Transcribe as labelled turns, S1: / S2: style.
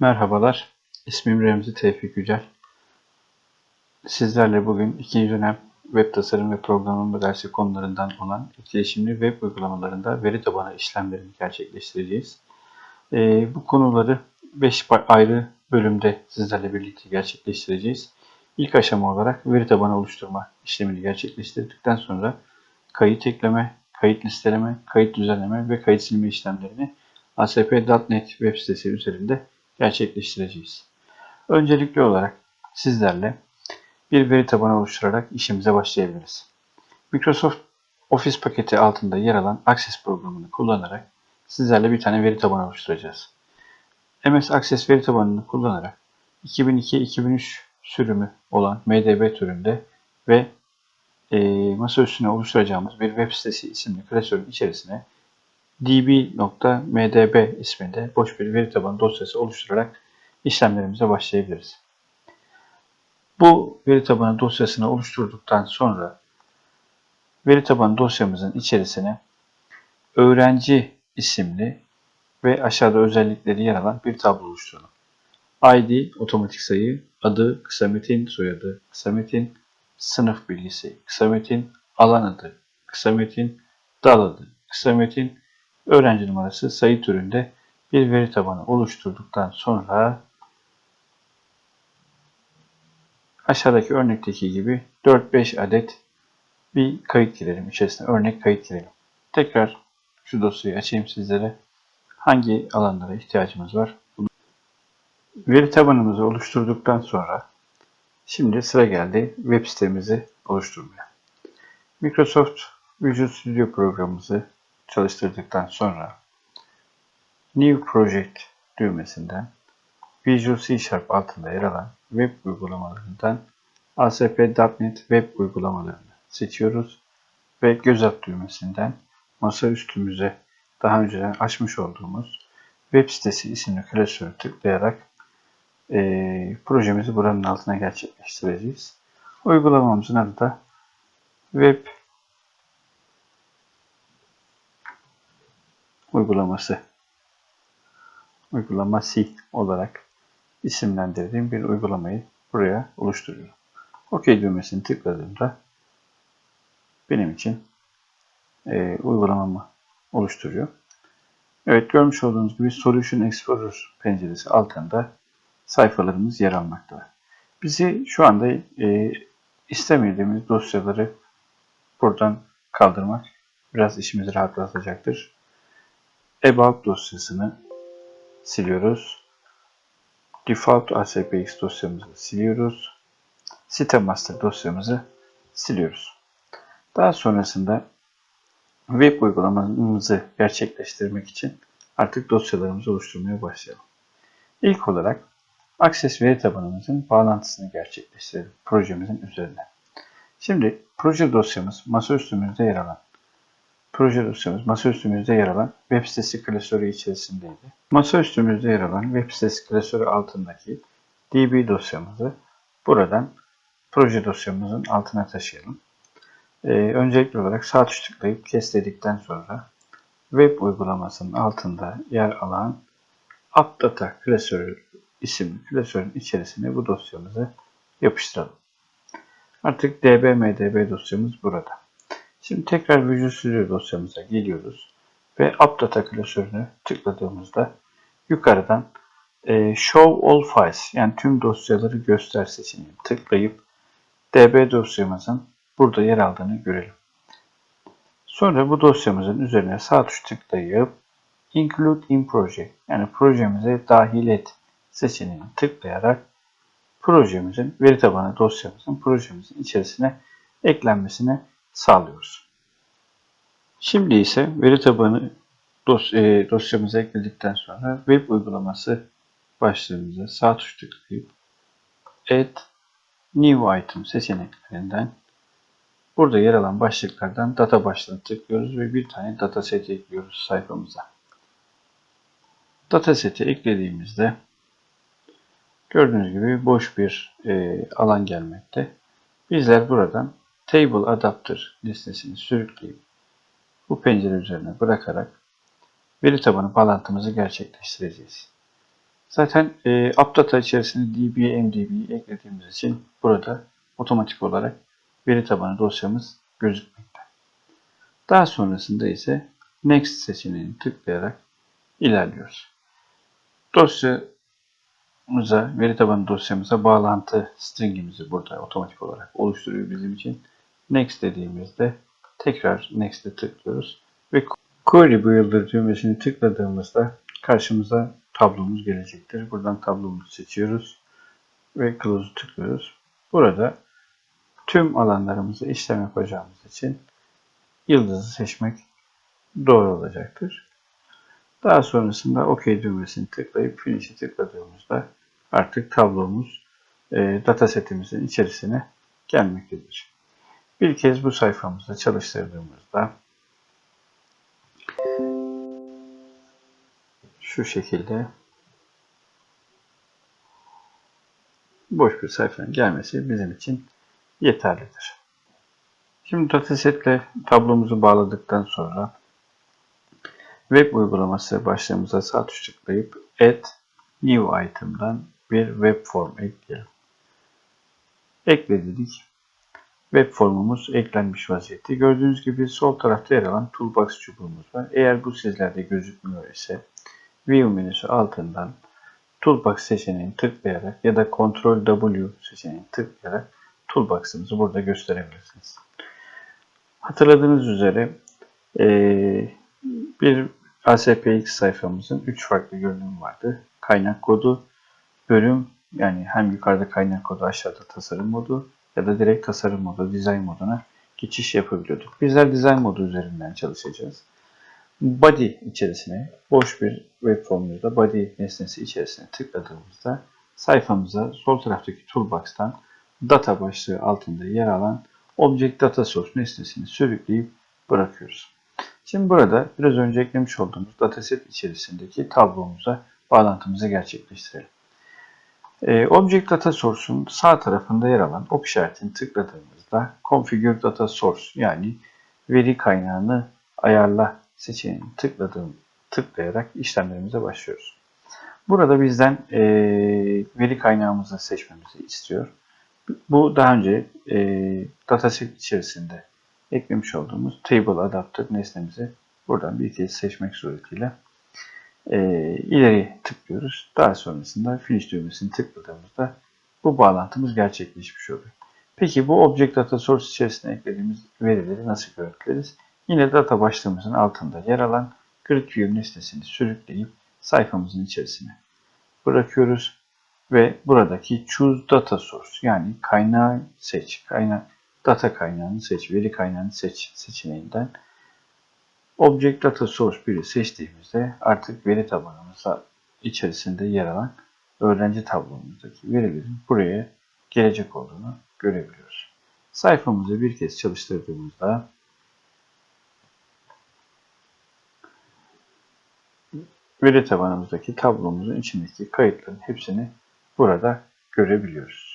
S1: Merhabalar, ismim Remzi Tevfik Yücel. Sizlerle bugün ikinci dönem web tasarım ve programlama dersi konularından olan etkileşimli web uygulamalarında veri tabanı işlemlerini gerçekleştireceğiz. Ee, bu konuları 5 ayrı bölümde sizlerle birlikte gerçekleştireceğiz. İlk aşama olarak veri tabanı oluşturma işlemini gerçekleştirdikten sonra kayıt ekleme, kayıt listeleme, kayıt düzenleme ve kayıt silme işlemlerini ASP.NET web sitesi üzerinde gerçekleştireceğiz. Öncelikli olarak sizlerle bir veri tabanı oluşturarak işimize başlayabiliriz. Microsoft Office paketi altında yer alan Access programını kullanarak sizlerle bir tane veri tabanı oluşturacağız. MS Access veri tabanını kullanarak 2002-2003 sürümü olan MDB türünde ve e, masa üstüne oluşturacağımız bir web sitesi isimli klasörün içerisine db.mdb isminde boş bir veri tabanı dosyası oluşturarak işlemlerimize başlayabiliriz. Bu veri tabanı dosyasını oluşturduktan sonra veri tabanı dosyamızın içerisine öğrenci isimli ve aşağıda özellikleri yer alan bir tablo oluşturalım. ID otomatik sayı, adı, kısa metin, soyadı, kısa metin, sınıf bilgisi, kısa metin, alan adı, kısa metin, dal adı, kısa metin, öğrenci numarası sayı türünde bir veri tabanı oluşturduktan sonra aşağıdaki örnekteki gibi 4-5 adet bir kayıt girelim içerisine. Örnek kayıt girelim. Tekrar şu dosyayı açayım sizlere. Hangi alanlara ihtiyacımız var? Veri tabanımızı oluşturduktan sonra şimdi sıra geldi web sitemizi oluşturmaya. Microsoft Visual Studio programımızı çalıştırdıktan sonra New Project düğmesinden Visual C Sharp altında yer alan web uygulamalarından ASP.NET Web uygulamalarını seçiyoruz ve göz at düğmesinden masa üstümüze daha önceden açmış olduğumuz web sitesi isimli klasörü tıklayarak e, projemizi buranın altına gerçekleştireceğiz. Uygulamamızın adı da Web uygulaması uygulaması olarak isimlendirdiğim bir uygulamayı buraya oluşturuyorum. OK düğmesini tıkladığımda benim için e, uygulamamı oluşturuyor. Evet görmüş olduğunuz gibi Solution Explorer penceresi altında sayfalarımız yer almakta. Bizi şu anda e, istemediğimiz dosyaları buradan kaldırmak biraz işimizi rahatlatacaktır. About dosyasını siliyoruz. Default ASPX dosyamızı siliyoruz. Site master dosyamızı siliyoruz. Daha sonrasında web uygulamamızı gerçekleştirmek için artık dosyalarımızı oluşturmaya başlayalım. İlk olarak Access veri tabanımızın bağlantısını gerçekleştirelim projemizin üzerine. Şimdi proje dosyamız masaüstümüzde yer alan proje dosyamız masaüstümüzde yer alan web sitesi klasörü içerisindeydi. Masaüstümüzde yer alan web sitesi klasörü altındaki db dosyamızı buradan proje dosyamızın altına taşıyalım. Ee, öncelikli olarak sağ tuş tıklayıp kes dedikten sonra web uygulamasının altında yer alan AppData klasörü isimli klasörün içerisine bu dosyamızı yapıştıralım. Artık db.mdb dosyamız burada. Şimdi tekrar Visual Studio dosyamıza geliyoruz ve AppData klasörünü tıkladığımızda yukarıdan e, Show All Files yani tüm dosyaları göster seçeneğini tıklayıp DB dosyamızın burada yer aldığını görelim. Sonra bu dosyamızın üzerine sağ tuş tıklayıp Include in Project yani projemize dahil et seçeneğini tıklayarak projemizin veri tabanı dosyamızın projemizin içerisine eklenmesini sağlıyoruz. Şimdi ise veri tabanı e, dosyamıza ekledikten sonra web uygulaması başlığımıza sağ tuş tıklayıp Add New Item seçeneklerinden burada yer alan başlıklardan data başlığını tıklıyoruz ve bir tane dataset ekliyoruz sayfamıza. Dataseti eklediğimizde gördüğünüz gibi boş bir e, alan gelmekte. Bizler buradan Table Adapter listesini sürükleyip bu pencere üzerine bırakarak veri tabanı bağlantımızı gerçekleştireceğiz. Zaten e, AppData içerisinde DB, MDB'yi eklediğimiz için burada otomatik olarak veri tabanı dosyamız gözükmekte. Daha sonrasında ise Next seçeneğini tıklayarak ilerliyoruz. Dosyamıza, veri tabanı dosyamıza bağlantı stringimizi burada otomatik olarak oluşturuyor bizim için. Next dediğimizde tekrar Next'e tıklıyoruz ve Query Builder düğmesini tıkladığımızda karşımıza tablomuz gelecektir. Buradan tablomuzu seçiyoruz ve Close'u tıklıyoruz. Burada tüm alanlarımızı işlem yapacağımız için yıldızı seçmek doğru olacaktır. Daha sonrasında OK düğmesini tıklayıp Finish'i tıkladığımızda artık tablomuz e, datasetimizin içerisine gelmektedir. Bir kez bu sayfamızda çalıştırdığımızda şu şekilde boş bir sayfanın gelmesi bizim için yeterlidir. Şimdi datasetle tablomuzu bağladıktan sonra web uygulaması başlığımıza sağ tuş tıklayıp add new item'dan bir web form ekleyelim. Ekle dedik. Web formumuz eklenmiş vaziyette. Gördüğünüz gibi sol tarafta yer alan toolbox çubuğumuz var. Eğer bu sizlerde gözükmüyor ise View menüsü altından Toolbox seçeneğini tıklayarak ya da Ctrl W seçeneğini tıklayarak Toolbox'ımızı burada gösterebilirsiniz. Hatırladığınız üzere bir ASPX sayfamızın 3 farklı görünümü vardı. Kaynak kodu, bölüm yani hem yukarıda kaynak kodu aşağıda tasarım modu ya da direkt tasarım modu, design moduna geçiş yapabiliyorduk. Bizler design modu üzerinden çalışacağız body içerisine boş bir web formumuzda body nesnesi içerisine tıkladığımızda sayfamıza sol taraftaki toolbox'tan data başlığı altında yer alan object data source nesnesini sürükleyip bırakıyoruz. Şimdi burada biraz önce eklemiş olduğumuz dataset içerisindeki tablomuza bağlantımızı gerçekleştirelim. Ee, object data source'un sağ tarafında yer alan ok işaretini tıkladığımızda configure data source yani veri kaynağını ayarla seçeneğini tıkladığım, tıklayarak işlemlerimize başlıyoruz. Burada bizden e, veri kaynağımızı seçmemizi istiyor. Bu daha önce e, dataset içerisinde eklemiş olduğumuz table adapter nesnemizi buradan bir kez seçmek suretiyle e, ileri tıklıyoruz. Daha sonrasında finish düğmesini tıkladığımızda bu bağlantımız gerçekleşmiş oluyor. Peki bu object data source içerisine eklediğimiz verileri nasıl görüntüleriz? Yine data başlığımızın altında yer alan grid view nesnesini sürükleyip sayfamızın içerisine bırakıyoruz ve buradaki choose data source yani kaynağı seç, kaynak data kaynağını seç, veri kaynağını seç seçeneğinden Object Data Source 1'i seçtiğimizde artık veri tabanımıza içerisinde yer alan öğrenci tablomuzdaki verilerin buraya gelecek olduğunu görebiliyoruz. Sayfamızı bir kez çalıştırdığımızda veri tabanımızdaki tablomuzun içindeki kayıtların hepsini burada görebiliyoruz.